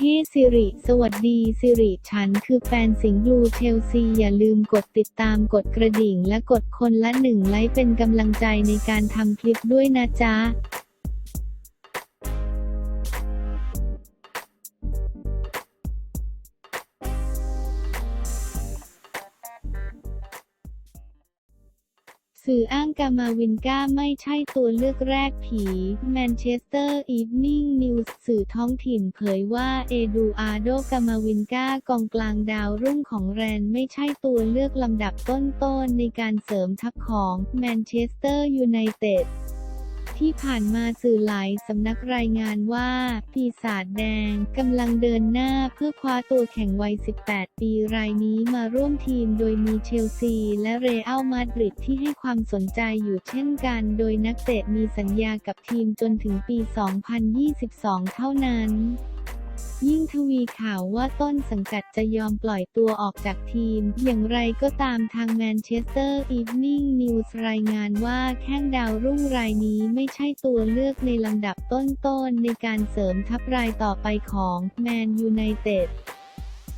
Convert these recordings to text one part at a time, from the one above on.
เฮ้สิริ สวัสดีสิริ ฉันคือแฟนสิงห์บลูเชลซี อย่าลืมกดติดตามกดกระดิ่งและกดคนละหนึ่งไลค์เป็นกำลังใจในการทำคลิปด้วยนะจ๊ะ สื่ออ้างกามาวินก้าไม่ใช่ตัวเลือกแรกผีแมนเชสเตอร์อีฟนิ่งนิวส์สื่อท้องถิ่นเผยว่าเอดูอาร์โดกามาวินก้ากองกลางดาวรุ่งของแรนไม่ใช่ตัวเลือกลำดับต้นๆในการเสริมทัพของแมนเชสเตอร์ยูไนเต็ด ที่ผ่านมาสื่อหลายสำนักรายงานว่า ปีศาจแดงกำลังเดินหน้าเพื่อคว้าตัวแข่งวัย 18 ปีรายนี้มาร่วมทีมโดยมีเชลซีและเรอัลมาดริดที่ให้ความสนใจอยู่เช่นกัน โดยนักเตะมีสัญญากับทีมจนถึงปี 2022 เท่านั้น ยิ่งทวีข่าวว่าต้นสังกัดจะยอมปล่อยตัวออกจากทีม อย่างไรก็ตามทางแมนเชสเตอร์อีฟนิ่งนิวส์รายงานว่าแข้งดาวรุ่งรายนี้ไม่ใช่ตัวเลือกในลำดับต้นๆในการเสริมทัพรายต่อไปของแมนยูไนเต็ด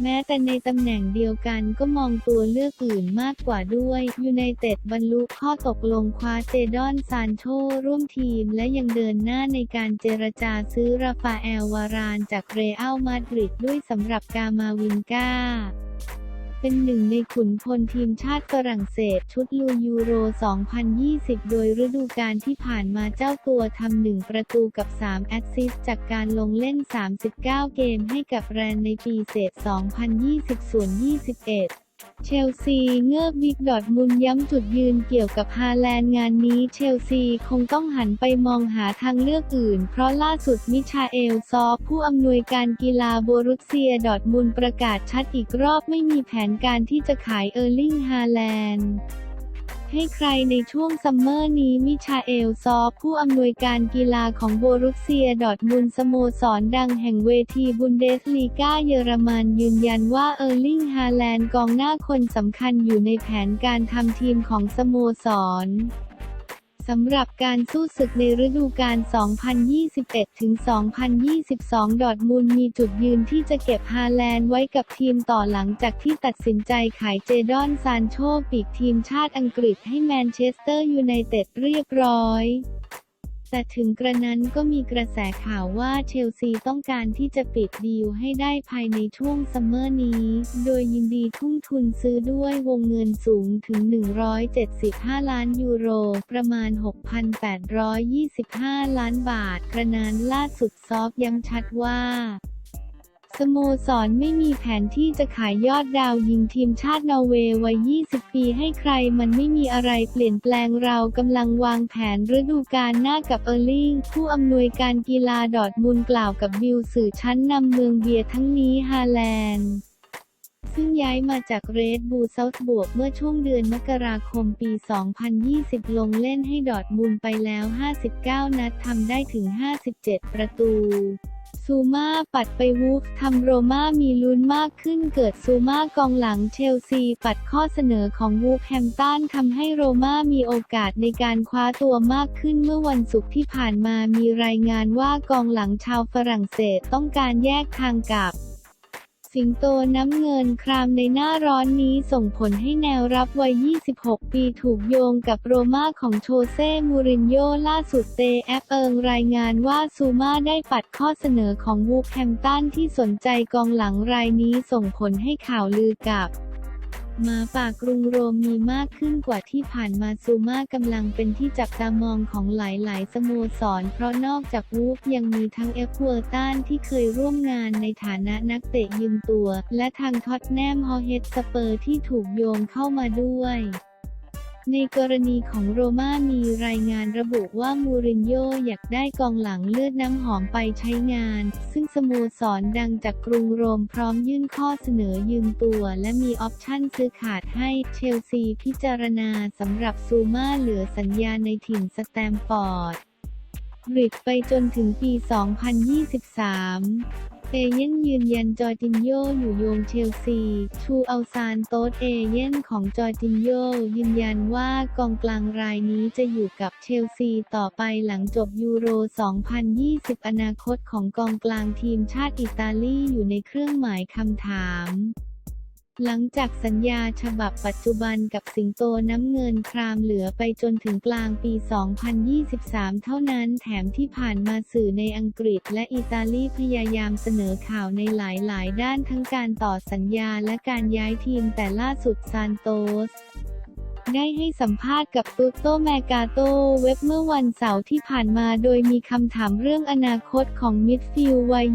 แม้แต่ในตำแหน่งเดียวกันก็มองตัวเลือกอื่นมากกว่าด้วยยูไนเต็ดบรรลุข้อตกลงคว้าเจดอนซานโชร่วมทีมและยังเดินหน้าในการเจรจาซื้อราฟาเอลวารานจากเรอัลมาดริดด้วยสำหรับกามาวินกา เป็นหนึ่งในขุนพลทีมชาติฝรั่งเศสชุดลูยูโร 2020 โดยฤดูกาลที่ผ่านมาเจ้าตัวทำหนึ่งประตูกับ 3 แอสซิสต์จากการลงเล่น 39 เกมให้กับแรนในปีเศษ 2020ส่วน21 เชลซีเงือบวิกดอร์ทมุนย้ำจุดยืนเกี่ยวกับฮาแลนด์งานนี้เชลซีคงต้องหันไปมองหาทางเลือกอื่น เพราะล่าสุดมิชาเอลซอฟผู้อำนวยการกีฬาโบรุสเซียดอร์ทมุนประกาศชัดอีกรอบไม่มีแผนการที่จะขายเออร์ลิงฮาแลนด์ ให้ใครในช่วงซัมเมอร์นี้มิชาเอลซอฟผู้อำนวยการกีฬาของโบรุสเซียดอทมุนสโมสรดังแห่งเวทีบุนเดสลีกาเยอรมันยืนยันว่าเออร์ลิงฮาแลนด์กองหน้าคนสำคัญอยู่ในแผนการทำทีมของสโมสร สำหรับการสู้ศึกในฤดูกาล 2021-2022 ดอร์ทมุนด์มีจุดยืนที่จะเก็บฮาแลนด์ไว้กับทีมต่อหลังจากที่ตัดสินใจขายเจดอนซานโชปีกทีมชาติอังกฤษให้แมนเชสเตอร์ยูไนเต็ดเรียบร้อย แต่ถึงกระนั้นก็มีกระแสข่าวว่าเชลซีต้องการที่จะปิดดีลให้ได้ภายในช่วงซัมเมอร์นี้ โดยยินดีทุ่มทุนซื้อด้วยวงเงินสูงถึง 175 ล้านยูโร ประมาณ 6,825 ล้านบาท กระนั้นล่าสุดซอฟย้ำชัดว่า สโมสรไม่มีแผนที่จะขายยอดดาวยิงทีมชาตินอร์เวย์วัย 20 ปีให้ใครมันไม่มีอะไรเปลี่ยนแปลงเรากำลังวางแผนฤดูกาลหน้ากับเออร์ลิงผู้อำนวยการกีฬาดอร์ทมุนด์กล่าวกับบิลสื่อชั้นนำเมืองเบียร์ทั้งนี้ฮาแลนด์ซึ่งย้ายมาจากเรดบูเซาท์บวกเมื่อช่วงเดือนมกราคมปี 2020 ลงเล่นให้ดอร์ทมุนด์ไปแล้ว 59 นัดทำได้ถึง 57 ประตู ซูมาปัดไปวูฟทำโรม่ามีลุ้นมากขึ้นเกิดซูมากองหลังเชลซีปัดข้อเสนอของวูฟแฮมตันทำให้โรม่ามีโอกาสในการคว้าตัวมากขึ้นเมื่อวันศุกร์ที่ผ่านมามีรายงานว่ากองหลังชาวฝรั่งเศสต้องการแยกทางกับ สิงโตน้ำเงินครามในหน้าร้อนนี้ส่งผลให้แนวรับวัย 26 ปีถูกโยงกับโรม่าของโชเซ่มูรินโญ่ล่าสุดเตแอปเอิงรายงานว่าซูมาได้ปัดข้อเสนอของวูฟแฮมตันที่สนใจกองหลังรายนี้ส่งผลให้ข่าวลือกับ หมาป่ากรุงโรมมีมากขึ้นกว่าที่ผ่านมาซูมากำลังเป็นที่จับตามองของหลายๆ สโมสร เพราะนอกจากวูฟยังมีทั้งเอฟเวอร์ตันที่เคยร่วมงานในฐานะนักเตะยืมตัว และทางท็อตแนมฮอเฮดสเปอร์ที่ถูกโยงเข้ามาด้วย ในกรณีของโรมามีรายงานระบุว่ามูรินโญ่อยากได้กองหลังเลือดน้ำหอมไปใช้งาน ซึ่งสโมสรดังจากกรุงโรมพร้อมยื่นข้อเสนอยืมตัว และมีออปชั่นซื้อขาดให้เชลซีพิจารณาสำหรับซูมาเหลือสัญญาในถิ่นสแตมฟอร์ดบริดไปจนถึงปี 2023 เอเย่นยืนยันจอยตินโยอยู่โยงเชลซี ชูอัลซานโตสเอเย่นของจอยตินโยยืนยันว่ากองกลางรายนี้จะอยู่กับเชลซีต่อไปหลังจบยูโร 2020 อนาคตของกองกลางทีมชาติอิตาลีอยู่ในเครื่องหมายคำถาม หลังจากสัญญาฉบับปัจจุบันกับสิงโตน้ำเงินครามเหลือไปจนถึงกลางปี 2023 เท่านั้นแถมที่ผ่านมาสื่อในอังกฤษและอิตาลีพยายามเสนอข่าวในหลาย ๆ ด้านทั้งการต่อสัญญาและการย้ายทีมแต่ล่าสุดซานโตส ได้ให้สัมภาษณ์กับตูโตแมกาโตเว็บเมื่อวันเสาร์ที่ผ่านมาโดยมีคำถามเรื่องอนาคตของมิดฟิลด์วัย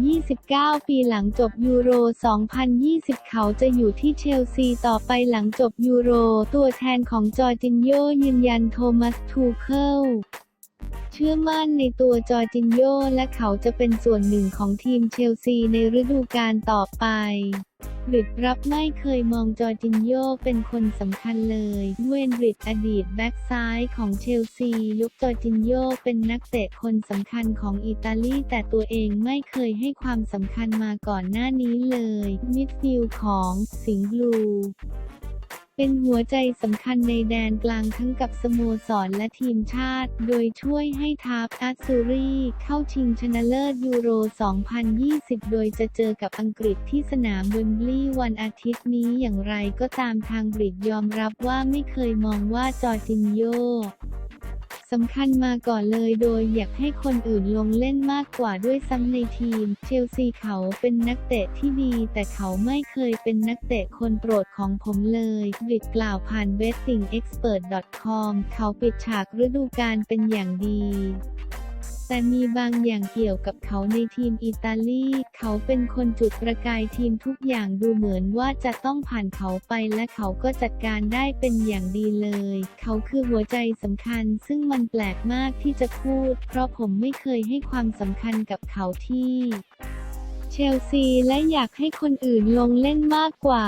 29 ปีหลังจบยูโร 2020 เขาจะอยู่ที่เชลซีต่อไปหลังจบยูโร ตัวแทนของจอร์จินโยยืนยันโทมัสทูเคิลเชื่อมั่นในตัวจอร์จินโยและเขาจะเป็นส่วนหนึ่งของทีมเชลซีในฤดูกาลต่อไป บริดรับไม่เคยมองจอร์จินโยเป็นคนสำคัญเลย เวนบริดอดีตแบ็กซ้ายของเชลซียกจอร์จินโยเป็นนักเตะคนสำคัญของอิตาลีแต่ตัวเองไม่เคยให้ความสำคัญมาก่อนหน้านี้เลย มิดฟิลด์ของสิงห์บลู เป็นหัวใจสำคัญในแดนกลางทั้งกับสโมสรและทีมชาติ โดยช่วยให้ทาร์ปอัสซูรีเข้าชิงชนะเลิศยูโร 2020 โดยจะเจอกับอังกฤษที่สนามเวมบลีย์วันอาทิตย์นี้อย่างไรก็ตามทางบริตยอมรับว่าไม่เคยมองว่าจอร์จินโย สำคัญมาก่อนเลยโดยอยากให้คนอื่นลงเล่นมากกว่าด้วยซ้ำในทีม เชลซีเขาเป็นนักเตะที่ดี แต่เขาไม่เคยเป็นนักเตะคนโปรดของผมเลยบิดกล่าวผ่าน bettingexpert.com เขาปิดฉากฤดูกาลเป็นอย่างดี แต่มีบางอย่างเกี่ยวกับเขาในทีมอิตาลี เขาเป็นคนจุดประกายทีมทุกอย่างดูเหมือนว่าจะต้องผ่านเขาไปและเขาก็จัดการได้เป็นอย่างดีเลย เขาคือหัวใจสำคัญซึ่งมันแปลกมากที่จะพูด เพราะผมไม่เคยให้ความสำคัญกับเขาที่ เชลซีและอยากให้คนอื่นลงเล่นมากกว่า